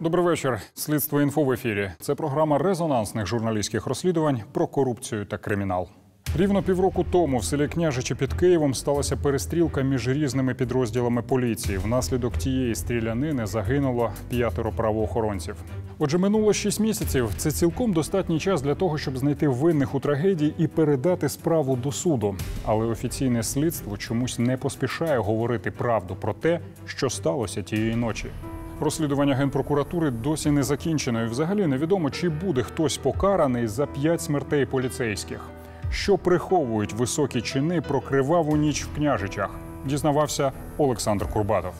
Добрий вечір. Слідство інфо в ефірі. Це програма резонансних журналістських розслідувань про корупцію та кримінал. Рівно півроку тому в селі Княжичі під Києвом сталася перестрілка між різними підрозділами поліції. Внаслідок тієї стрілянини загинуло п'ятеро правоохоронців. Отже, минуло шість місяців. Це цілком достатній час для того, щоб знайти винних у трагедії і передати справу до суду. Але офіційне слідство чомусь не поспішає говорити правду про те, що сталося тієї ночі. Розслідування генпрокуратури досі не закінчено, і взагалі невідомо, чи буде хтось покараний за п'ять смертей поліцейських. Що приховують високі чини про криваву ніч в княжичах, дізнавався Олександр Курбатов.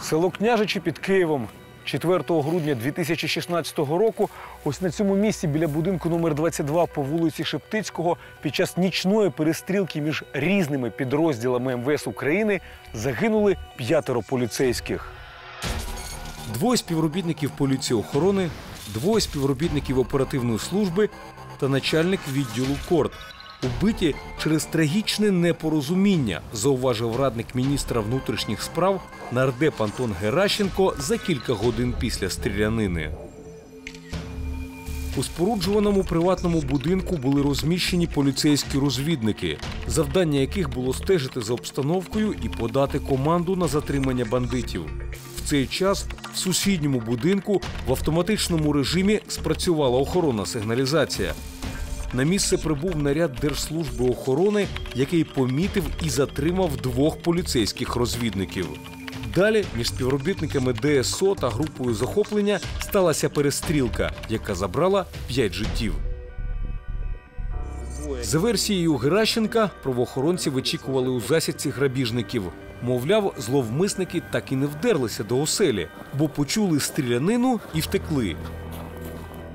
Село Княжичі під Києвом. 4 грудня 2016 року ось на цьому місці біля будинку номер 22 по вулиці Шептицького під час нічної перестрілки між різними підрозділами МВС України загинули п'ятеро поліцейських. Двоє співробітників поліції охорони, двоє співробітників оперативної служби та начальник відділу Корт. Убиті через трагічне непорозуміння, зауважив радник міністра внутрішніх справ нардеп Антон Геращенко за кілька годин після стрілянини. У споруджуваному приватному будинку були розміщені поліцейські розвідники, завдання яких було стежити за обстановкою і подати команду на затримання бандитів. В цей час в сусідньому будинку в автоматичному режимі спрацювала охоронна сигналізація. На місце прибув наряд Держслужби охорони, який помітив і затримав двох поліцейських розвідників. Далі між співробітниками ДСО та групою захоплення сталася перестрілка, яка забрала п'ять життів. За версією Геращенка, правоохоронці вичікували у засідці грабіжників. Мовляв, зловмисники так і не вдерлися до оселі, бо почули стрілянину і втекли.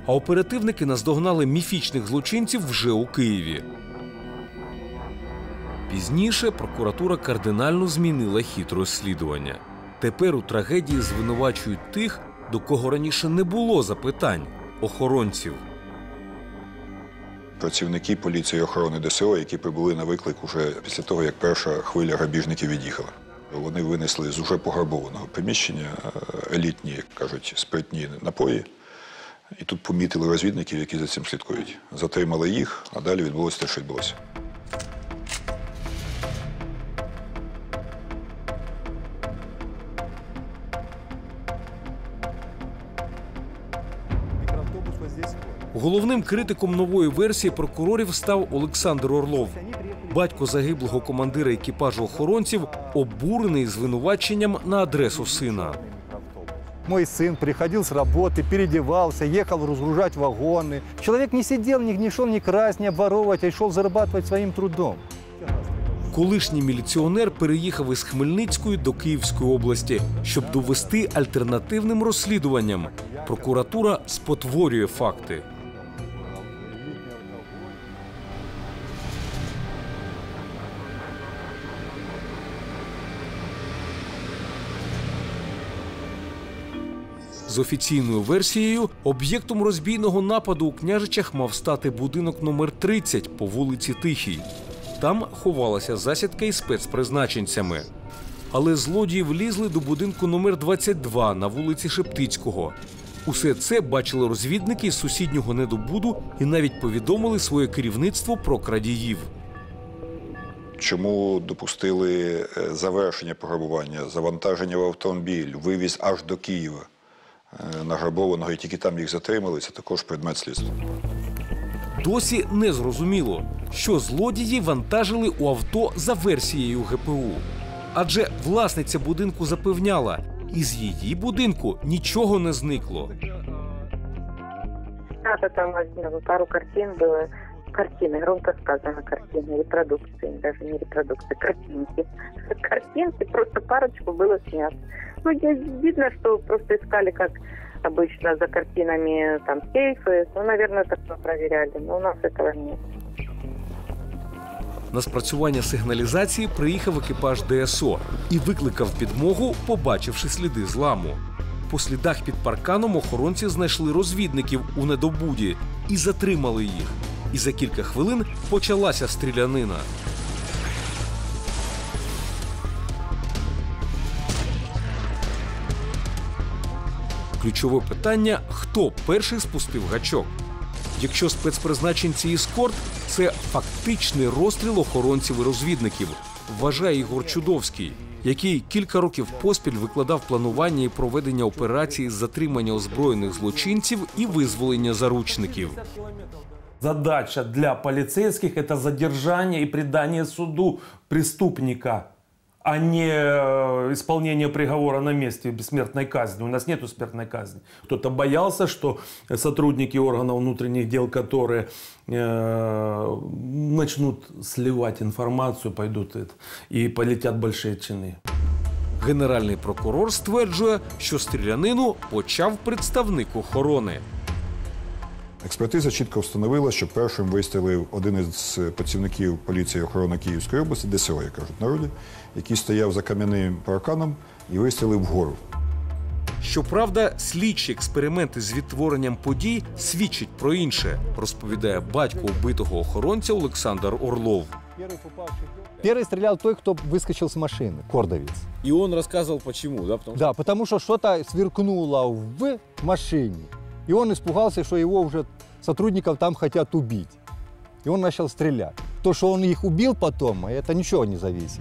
А оперативники наздогнали міфічних злочинців вже у Києві. Пізніше прокуратура кардинально змінила хід розслідування. Тепер у трагедії звинувачують тих, до кого раніше не було запитань охоронців. працівники поліції охорони ДСО, які прибули на виклик уже після того, як перша хвиля грабіжників від'їхала. Вони винесли з уже пограбованого приміщення е, елітні, як кажуть, спиртні напої. І тут помітили розвідників, які за цим слідкують. Затримали їх, а далі відбулося те, що відбулося. Головним критиком нової версії прокурорів став Олександр Орлов. Батько загиблого командира екіпажу охоронців обурений звинуваченням на адресу сина. Мой сын приходил с работы, переодевался, ехал разгружать вагоны. Человек не сидел, не, не шел ни красть, ни обворовывать, а шел зарабатывать своим трудом. Колишній міліціонер переїхав із Хмельницької до Київської області, щоб довести альтернативним розслідуванням. Прокуратура спотворює факти. З офіційною версією, об'єктом розбійного нападу у княжичах мав стати будинок номер 30 по вулиці Тихій. Там ховалася засідка із спецпризначенцями. Але злодії влізли до будинку номер 22 на вулиці Шептицького. Усе це бачили розвідники з сусіднього недобуду і навіть повідомили своє керівництво про крадіїв. Чому допустили е, завершення пограбування, завантаження в автомобіль, вивіз аж до Києва награбованого, і тільки там їх затримали, це також предмет слідства. Досі не зрозуміло, що злодії вантажили у авто за версією ГПУ. Адже власниця будинку запевняла, із її будинку нічого не зникло. Надо там возьмем, пару картин было. Картины, громко сказано, картины, репродукции, даже не репродукции, картинки. Картинки, просто парочку было снято. Ну, не- видно, что просто искали, как обычно, за картинами там сейфы. Ну, наверное, так проверяли, но у нас этого нет. На спрацювання сигналізації приїхав екіпаж ДСО і викликав підмогу, побачивши сліди зламу. По слідах під парканом охоронці знайшли розвідників у недобуді і затримали їх. і за кілька хвилин почалася стрілянина. Ключове питання: хто перший спустив гачок? Якщо спецпризначенці іскорт це фактичний розстріл охоронців і розвідників, вважає Ігор Чудовський, який кілька років поспіль викладав планування і проведення операції з затримання озброєних злочинців і визволення заручників. Задача для полицейских – это задержание и предание суду преступника, а не э, исполнение приговора на месте бессмертной казни. У нас нет смертной казни. Кто-то боялся, что сотрудники органов внутренних дел, которые э, начнут сливать информацию, пойдут это, и полетят большие чины. Генеральний прокурор стверджує, що стрілянину почав представник охорони. Експертиза чітко встановила, що першим вистрілив один із працівників поліції охорони Київської області, ДСО, як кажуть в народі, який стояв за кам'яним парканом і вистрілив вгору. Щоправда, слідчі експерименти з відтворенням подій свідчать про інше, розповідає батько убитого охоронця Олександр Орлов. Первый стрелял той, кто выскочил с машины, кордовец. И он рассказывал, почему, да? Потому Да, потому что что-то сверкнуло в машине. И он испугался, что его уже сотрудников там хотят убить. И он начал стрелять. То, что он их убил потом, это ничего не зависит.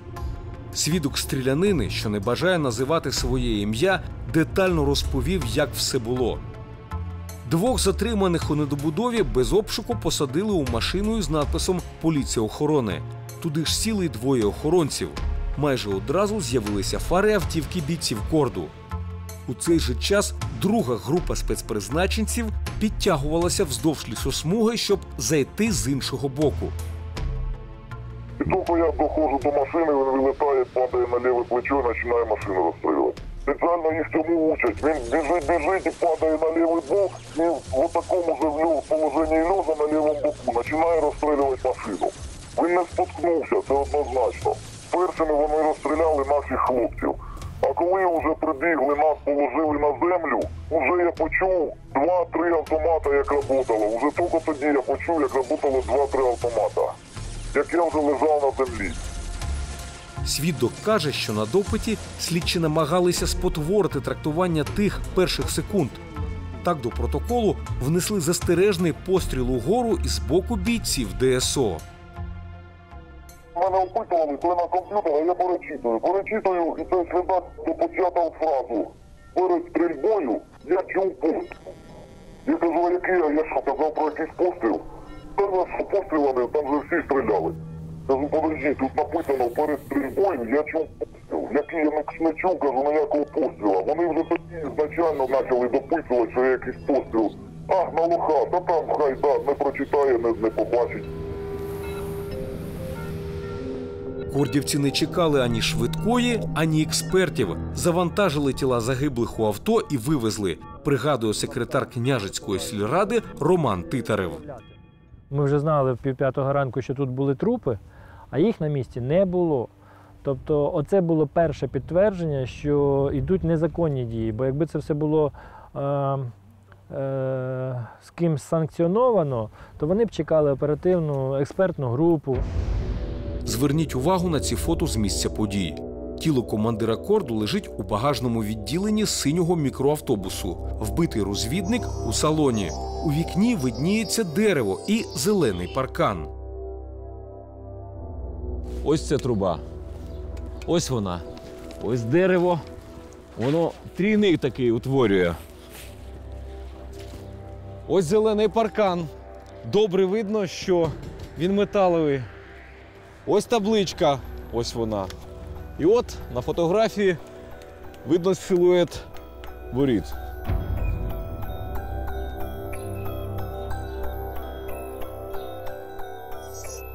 Свідок стрілянини, що не бажає називати своє ім'я, детально розповів, як все було. Двох затриманих у недобудові без обшуку посадили у машину із надписом Поліція охорони. Туди ж сіли двоє охоронців. Майже одразу з'явилися фари автівки бійців корду. У цей же час друга група спецпризначенців підтягувалася вздовж лісосмуги, щоб зайти з іншого боку. Тільки я доходжу до машини, він вилітає, падає на ліве плечо і починає машину розстрілювати. Спеціально їх цьому учать. Він біжить, біжить і падає на лівий бок, і в такому же положенні льоза на лівому боку починає розстрілювати машину. Він не споткнувся, це однозначно. Першими вони розстріляли наших хлопців. А коли вже прибігли, нас положили на землю, вже я почув два-три автомата, як працювало. Уже тільки тоді я почув, як працювало два-три автомата як я вже лежав на землі. Свідок каже, що на допиті слідчі намагалися спотворити трактування тих перших секунд. Так до протоколу внесли застережний постріл угору із боку бійців ДСО. Мене опитували, коли на комп'ютері, а я перечитую. Перечитую, і цей слідак допочатав фразу. Перед стрільбою я чув постріл. Я кажу, який я? Я що, казав про якийсь постріл? Перше, пострілами, там же всі стріляли. Кажу, подожди, тут написано перед стрільбою я чув постріл. Який я не- чув, кажу, ніякого постріла. Вони вже тоді ізначально почали дописувати, що я якийсь постріл. Ах, на лоха, та там хай да, не прочитає, не, не побачить. Кордівці не чекали ані швидкої, ані експертів. Завантажили тіла загиблих у авто і вивезли. Пригадує секретар княжицької сільради Роман Титарев. Ми вже знали в півп'ятого ранку, що тут були трупи, а їх на місці не було. Тобто, оце було перше підтвердження, що йдуть незаконні дії. Бо якби це все було е, е, з кимсь санкціоновано, то вони б чекали оперативну експертну групу. Зверніть увагу на ці фото з місця подій. Тіло командира корду лежить у багажному відділенні синього мікроавтобусу. Вбитий розвідник у салоні. У вікні видніється дерево і зелений паркан. Ось ця труба. Ось вона. Ось дерево. Воно трійник такий утворює. Ось зелений паркан. Добре видно, що він металевий. Ось табличка. Ось вона. І от на фотографії видно силует воріт.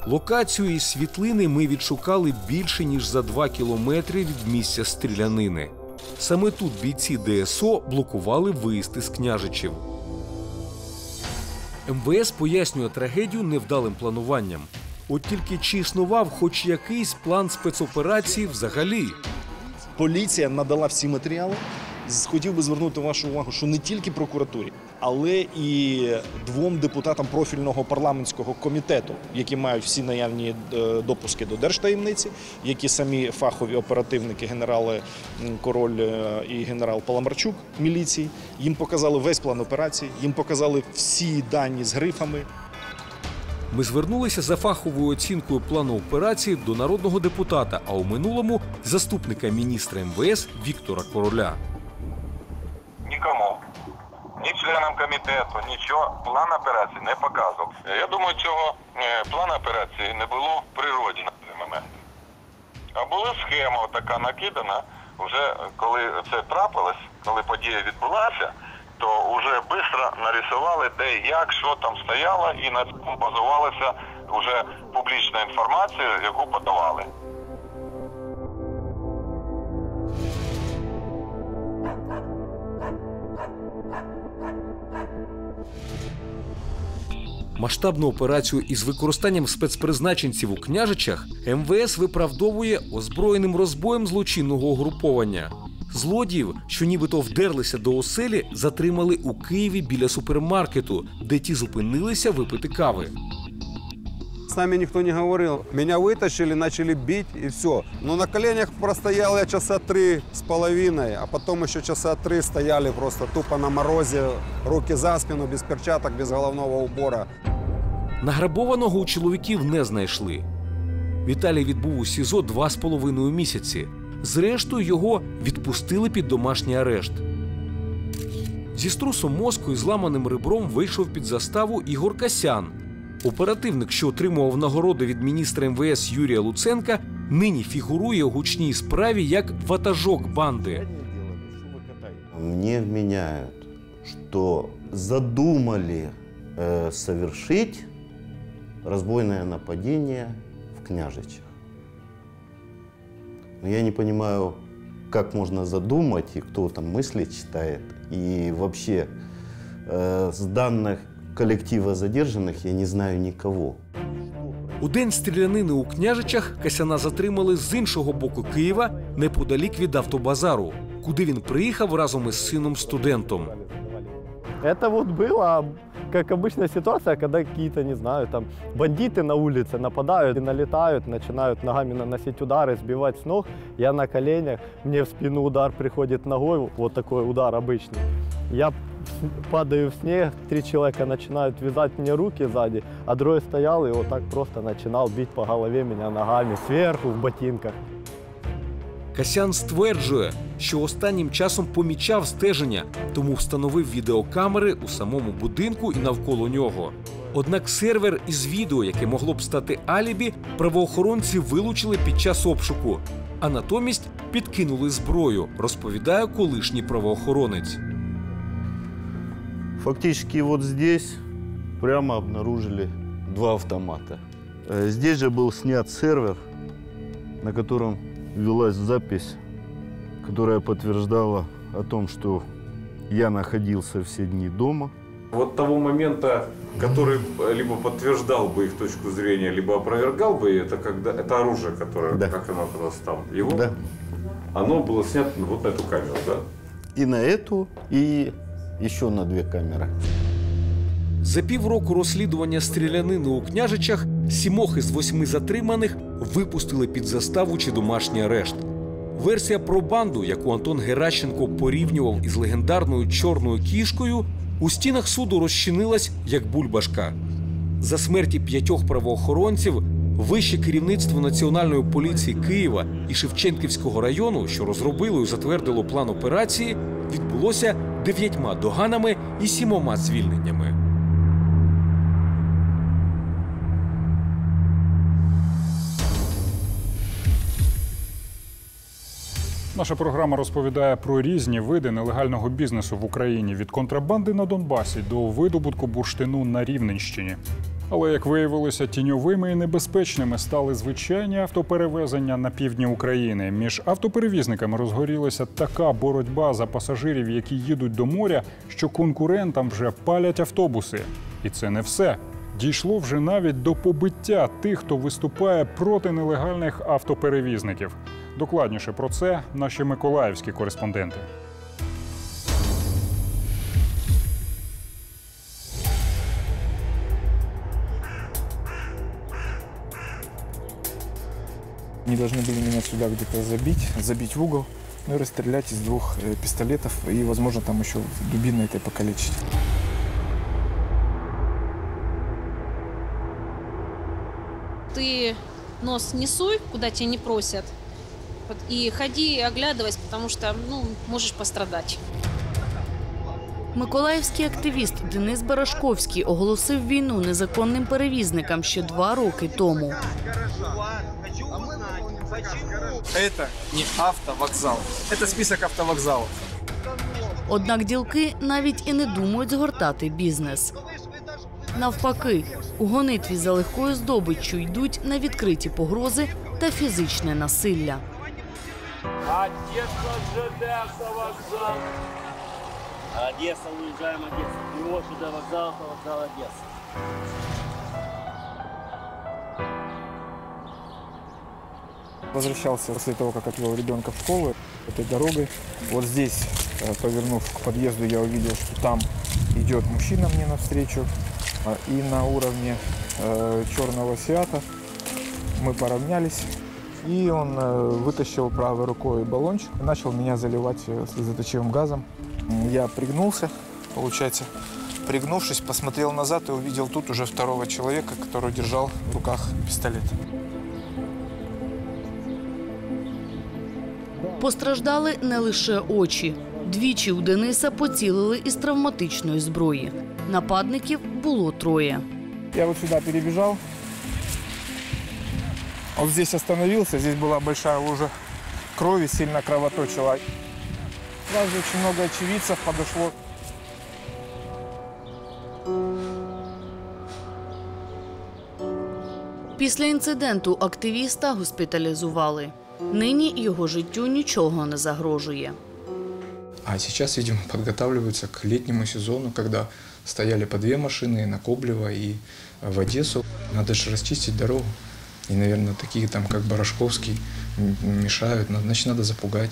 Локацію і світлини ми відшукали більше ніж за два кілометри від місця стрілянини. Саме тут бійці ДСО блокували виїзд із княжичів. МВС пояснює трагедію невдалим плануванням. От тільки чи існував хоч якийсь план спецоперації взагалі? Поліція надала всі матеріали. Хотів би звернути вашу увагу, що не тільки прокуратурі, але і двом депутатам профільного парламентського комітету, які мають всі наявні е, допуски до держтаємниці, які самі фахові оперативники, генерали Король е, і генерал Паламарчук міліції. Їм показали весь план операції, їм показали всі дані з грифами. Ми звернулися за фаховою оцінкою плану операції до народного депутата, а у минулому заступника міністра МВС Віктора Короля. Ні членам комітету, нічого план операції не показував. Я думаю, цього е, плану операції не було в природі на цей момент. А була схема така накидана, вже коли це трапилось, коли подія відбулася, то вже швидко нарисували, де як, що там стояло, і на цьому базувалася вже публічна інформація, яку подавали. Масштабну операцію із використанням спецпризначенців у княжичах МВС виправдовує озброєним розбоєм злочинного угруповання. Злодіїв, що нібито вдерлися до оселі, затримали у Києві біля супермаркету, де ті зупинилися випити кави. С нами никто не говорил. Меня вытащили, начали бить и все. Но на коленях простоял я часа три с половиной, а потом еще часа три стояли просто тупо на морозе, руки за спину, без перчаток, без головного убора. Награбованого у чоловіків не знайшли. Віталій відбув у СІЗО два з половиною місяці. Зрештою, його відпустили під домашній арешт. Зі струсом мозку і зламаним ребром вийшов під заставу Ігор Касян. Оперативник, що отримував нагороди від міністра МВС Юрія Луценка, нині фігурує у гучній справі як ватажок банди. Мне вменяют, что задумали совершить разбойное нападение в княжичах. Но я не понимаю, как можно задумать и кто там мысли читает. И вообще э, с данных коллектива задержанных я не знаю никого. У день стрілянини у княжичах Касяна затримали з іншого боку Києва неподалік від автобазару, куди він приїхав разом із сином студентом. Это вот было, как обычная ситуация, когда какие-то, не знаю, там бандиты на улице нападают и налетают, начинают ногами наносить удары, сбивать с ног. Я на коленях, мне в спину удар приходит ногой, вот такой удар обычный. Я падаю в снег, три человека начинают вязать мне руки сзади, а другой стоял и вот так просто начинал бить по голове меня ногами сверху в ботинках. Касян стверджує, що останнім часом помічав стеження, тому встановив відеокамери у самому будинку і навколо нього. Однак сервер із відео, яке могло б стати алібі, правоохоронці вилучили під час обшуку, а натомість підкинули зброю, розповідає колишній правоохоронець. Фактически вот здесь прямо обнаружили два автомата. Э, Здесь же был снят сервер, на котором велась запись, которая подтверждала о том, что я находился все дни дома. Вот того момента, который либо подтверждал бы их точку зрения, либо опровергал бы, это когда это оружие, которое, Да. как оно оказалось там, его, Да. оно было снято вот на эту камеру, да? И на эту, и еще на две камеры. За півроку розслідування стрілянини у княжичах сімох із восьми затриманих випустили під заставу чи домашній арешт. Версія про банду, яку Антон Геращенко порівнював із легендарною чорною кішкою, у стінах суду розчинилась як бульбашка. За смерті п'ятьох правоохоронців вище керівництво Національної поліції Києва і Шевченківського району, що розробило і затвердило план операції, відбулося дев'ятьма доганами і сімома звільненнями. Наша програма розповідає про різні види нелегального бізнесу в Україні від контрабанди на Донбасі до видобутку бурштину на Рівненщині. Але як виявилося, тіньовими і небезпечними стали звичайні автоперевезення на півдні України. Між автоперевізниками розгорілася така боротьба за пасажирів, які їдуть до моря, що конкурентам вже палять автобуси. І це не все. Дійшло вже навіть до побиття тих, хто виступає проти нелегальних автоперевізників. Докладніше про це наші миколаївські кореспонденти. Они должны были меня сюда где-то забить, забить в угол, ну и расстрелять из двух э, пистолетов и, возможно, там еще дубиной этой покалечить. Ты нос не суй, куда тебя не просят, Вот, И ходи, и оглядывайся, потому что, ну, можешь пострадать. Миколаївський активіст Денис Барашковський оголосив війну незаконним перевізникам ще два роки тому. Это не автовокзал. Это список автовокзалов. Однак ділки навіть і не думають згортати бізнес. Навпаки, у гонитві за легкою здобиччю йдуть на відкриті погрози та фізичне насилля. Одесса, ЖД, автовокзал. Одесса, уезжаем, Одесса. Его сюда вокзал, автовокзал, Одесса. Возвращался после того, как отвел ребенка в школу этой дорогой. Вот здесь, э, повернув к подъезду, я увидел, что там идет мужчина мне навстречу. А, И на уровне э, черного Сиата мы поравнялись. И он э, вытащил правой рукой баллончик и начал меня заливать э, слезоточивым газом. М, Я пригнулся, получается. Пригнувшись, посмотрел назад и увидел тут уже второго человека, который держал в руках пистолет. Постраждали не лише очі. Двічі у Дениса поцілили із травматичної зброї. Нападників було троє. Я вот сюда перебежал. Вот здесь остановился. Здесь была большая лужа крови, сильно кровоточила. Сразу очень много очевидцев подошло. Після інциденту активіста госпіталізували. Нині його життю нічого не загрожує. А сейчас, видимо, подготавливаются к летнему сезону, когда стояли по две машины на Коблево и в Одессу. Надо же расчистить дорогу. И, наверное, такие там, как Барашковский, мешают. Значит, надо запугать.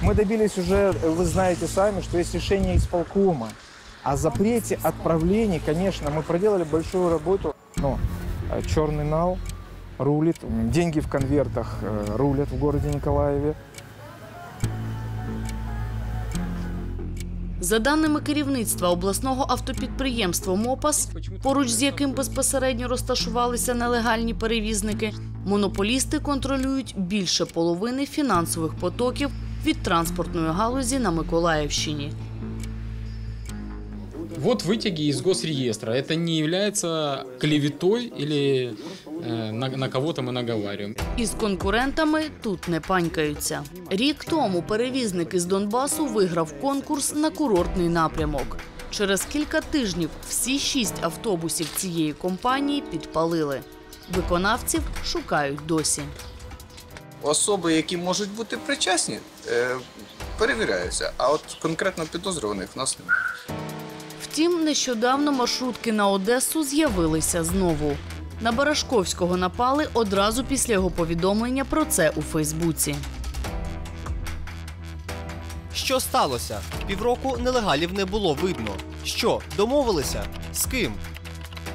Мы добились уже, вы знаете сами, что есть решение исполкома о запрете отправлений. Конечно, мы проделали большую работу, но э, черный нал рулит, деньги в конвертах э, рулят в городе Николаеве. За даними керівництва обласного автопідприємства МОПАС, поруч з яким безпосередньо розташувалися нелегальні перевізники, монополісти контролюють більше половини фінансових потоків від транспортної галузі на Миколаївщині Вот вытяги из госреестра. Это не является клеветой или э, на, на кого-то мы наговариваем. Із конкурентами тут не панькаються. Рік тому перевізник із Донбасу виграв конкурс на курортний напрямок. Через кілька тижнів всі шість автобусів цієї компанії підпалили. Виконавців шукають досі. Особи, які можуть бути причасні, е, перевіряються. А от конкретно підозрюваних в нас немає. Втім, нещодавно маршрутки на Одесу з'явилися знову. На Барашковського напали одразу після його повідомлення про це у Фейсбуці. Що сталося? Півроку нелегалів не було видно. Що, домовилися? З ким?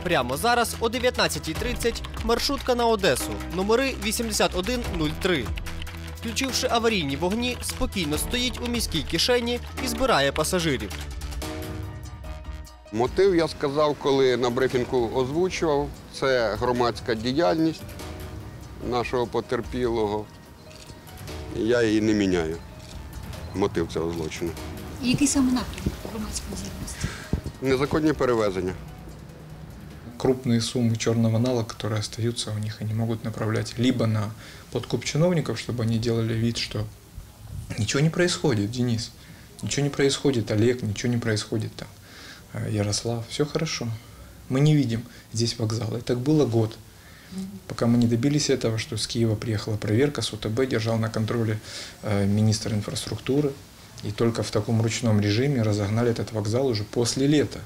Прямо зараз о 19.30 маршрутка на Одесу, номери 8103. Включивши аварійні вогні, спокійно стоїть у міській кишені і збирає пасажирів. Мотив я сказав, коли на брифінгу озвучував, це громадська діяльність нашого потерпілого. І Я її не міняю. Мотив цього злочину. Який саме напрямок громадської діяльності? Незаконні перевезення. Крупные суммы черного нала, которые остаются у них, они могут направлять либо на подкуп чиновников, чтобы они делали вид, что ничего не происходит, Денис, ничего не происходит, Олег, ничего не происходит там, э, Ярослав, все хорошо. Мы не видим здесь вокзала. И так было год. Пока мы не добились этого, что с Киева приехала проверка, с УТБ держал на контроле э, министр инфраструктуры. И только в таком ручном режиме разогнали этот вокзал уже после лета.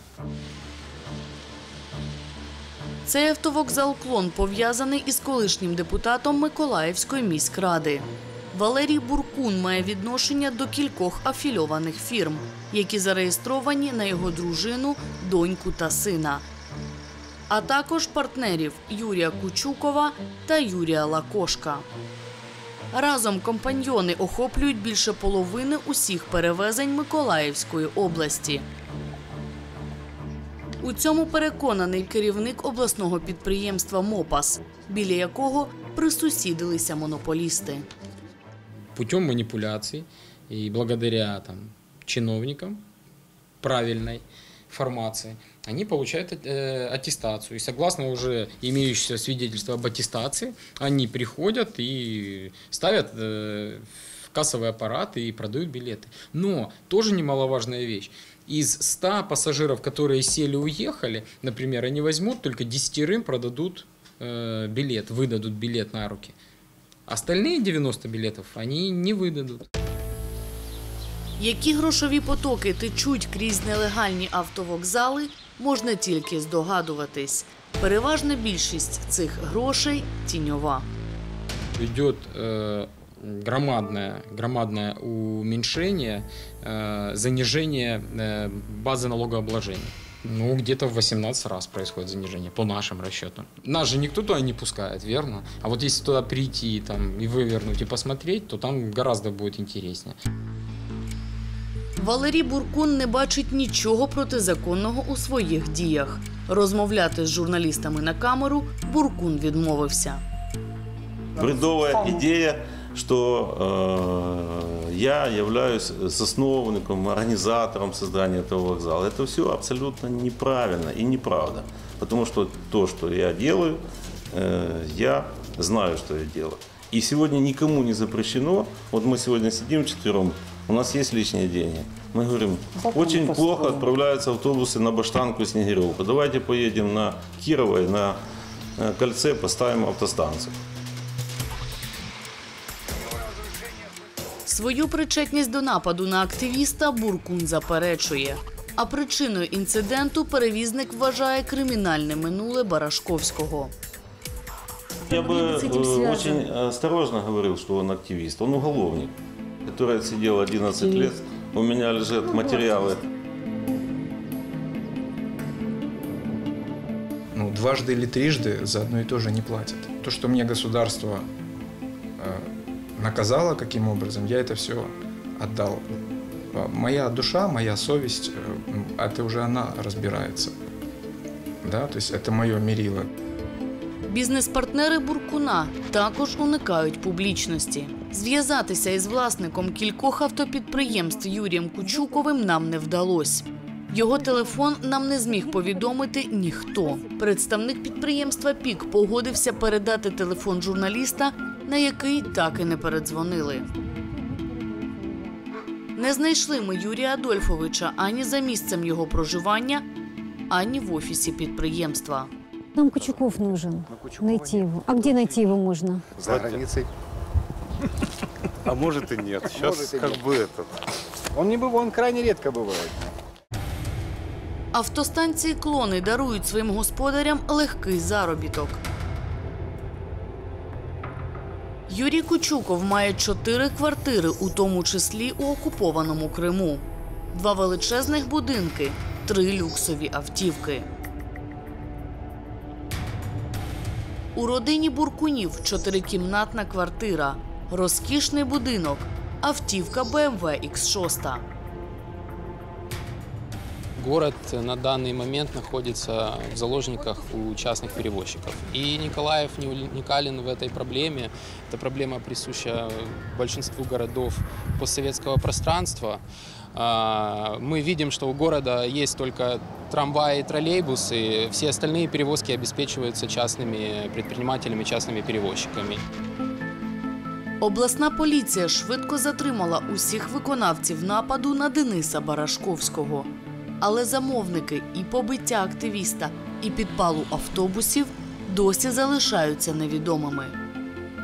Цей автовокзал клон пов'язаний із колишнім депутатом Миколаївської міськради. Валерій Буркун має відношення до кількох афільованих фірм, які зареєстровані на його дружину, доньку та сина. а також партнерів Юрія Кучукова та Юрія Лакошка. Разом компаньйони охоплюють більше половини усіх перевезень Миколаївської області. У цьому переконаний керівник обласного підприємства МОПАС, біля якого присусідилися монополісти. Путем манипуляций и благодаря там, чиновникам правильной формации, они получают э, аттестацию. И согласно уже имеющегося свидетельства об аттестации, они приходят и ставят э, в кассовый аппарат и продают билеты. Но тоже немаловажная вещь. Из 100 пассажиров, которые сели уехали, например, они возьмут только 10 продадут э, билет, выдадут билет на руки. Остальные 90 билетов они не выдадут. Які грошові потоки течуть крізь нелегальні автовокзали, можна тільки здогадуватись. Переважна більшість цих грошей тіньова. Идет э, громадное, громадное уменьшение, э, занижение э, базы налогообложения. Ну, где-то в 18 раз происходит занижение, по нашим расчетам. Нас же никто туда не пускает, верно? А вот если туда прийти там, и вывернуть, и посмотреть, то там гораздо будет интереснее. Валерій Буркун не бачить нічого протизаконного у своїх діях. Розмовляти з журналістами на камеру Буркун відмовився. бредовая идея, что э, я являюсь засновником, организатором создания этого вокзала. Это все абсолютно неправильно и неправда. Потому что то, что я делаю, э, я знаю, что я делаю. И сегодня никому не запрещено. Вот мы сегодня сидим четвером, у нас есть лишние деньги. Мы говорим, очень плохо отправляются автобусы на Баштанку и Снегиревку. Давайте поедем на Кирово и на э, кольце поставим автостанцию. Свою причетність до нападу на активіста Буркун заперечує. А причиною інциденту перевізник вважає кримінальне минуле Барашковського. Я бы с этим э, связаны? очень осторожно говорил, что он активист. Он уголовник, который отсидел 11 лет. У меня лежат материалы. Ну, дважды или трижды за одно и то же не платят. То, что мне государство э, наказало каким образом, я это все отдал. Э, Моя душа, моя совесть, э, м, это уже она разбирается. Да, то есть это мое мерило. Бізнес-партнери Буркуна також уникають публічності. Зв'язатися із власником кількох автопідприємств Юрієм Кучуковим нам не вдалося. Його телефон нам не зміг повідомити ніхто. Представник підприємства Пік погодився передати телефон журналіста, на який так і не передзвонили. Не знайшли ми Юрія Адольфовича ані за місцем його проживання, ані в офісі підприємства. Нам Кучуков нужен. найти его. А где найти его можно? За границей. А может и нет. Сейчас Может и как нет. бы этот. Он не бывает, он крайне редко бывает. Автостанції клони дарують своїм господарям легкий заробіток. Юрій Кучуков має чотири квартири, у тому числі у окупованому Криму, два величезних будинки, три люксові автівки. У родині Буркунів чотирикімнатна квартира, розкішний будинок, автівка BMW X6. Город на данный момент находится в заложниках у частных перевозчиков. И Николаев не уникален в этой проблеме. Эта проблема присуща большинству городов постсоветского пространства. А, Мы видим, что у города есть только трамваи и троллейбусы. Все остальные перевозки обеспечиваются частными предпринимателями, частными перевозчиками. Обласна поліція швидко затримала усіх виконавців нападу на Дениса Барашковського. Але замовники і побиття активіста, і підпалу автобусів досі залишаються невідомими.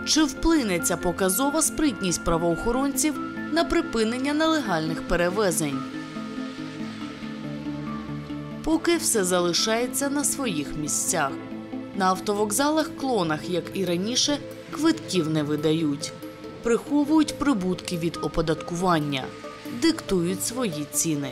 Чи вплине ця показова спритність правоохоронців на припинення нелегальних перевезень? Поки все залишається на своїх місцях. На автовокзалах клонах, як і раніше, квитків не видають, приховують прибутки від оподаткування, диктують свої ціни.